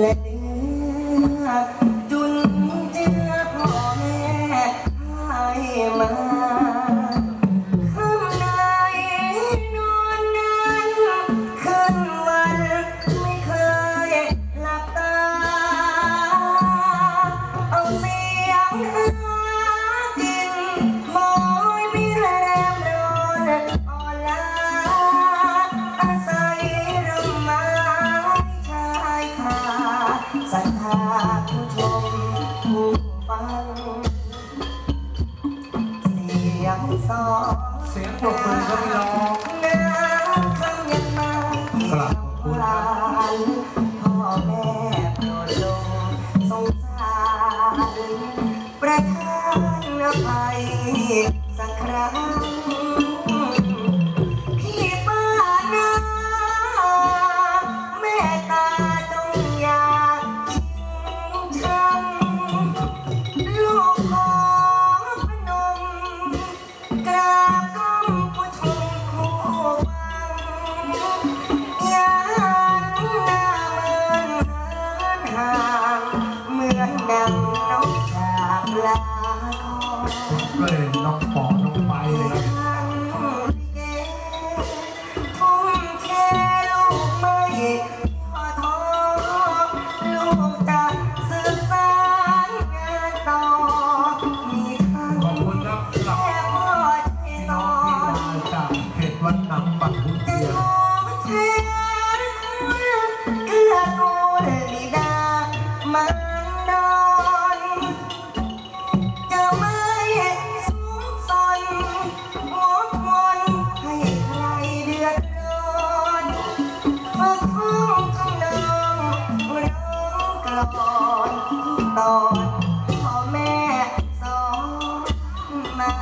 และ สองเสียงปรบมือกับพี่น้องน้ำคำยังมาเกี่ยวหลานพ่อแม่โปรดลงสงสารประทานอภัยสักครั้ง ก็เลยน้องปอน้องไปเลยครับทุ่มเทลูกไม่ย่อท้อลูกจะสืบสานงานต่อมีทั้งขอบคุณครับสำหรับแค่พ่อที่พี่สน้อองที่นมาจากเขตวัดหนังบัตรบุญเดียวอแทนคุณเกือกูลบิดามา ตอนพ่อแม่สอนมา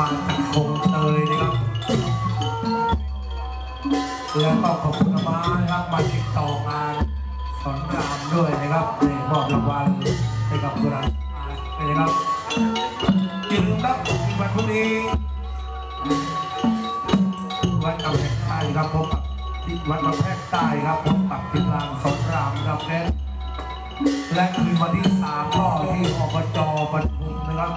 มาจากคงเตยนะครับ แล้วก็ขอบคุณมาครับมาติดต่องานสอนรามด้วยนะครับในมอบรางวัลให้กับคุณอานะครับอย่าลืมครับวันพรุ่งนี้วันกำแพงใต้ครับพบกับที่วัดกำแพงใต้ครับพบกับทีมงานสอนรามครับและและคืนวันที่สามก็ที่อบจปทุมนะครับ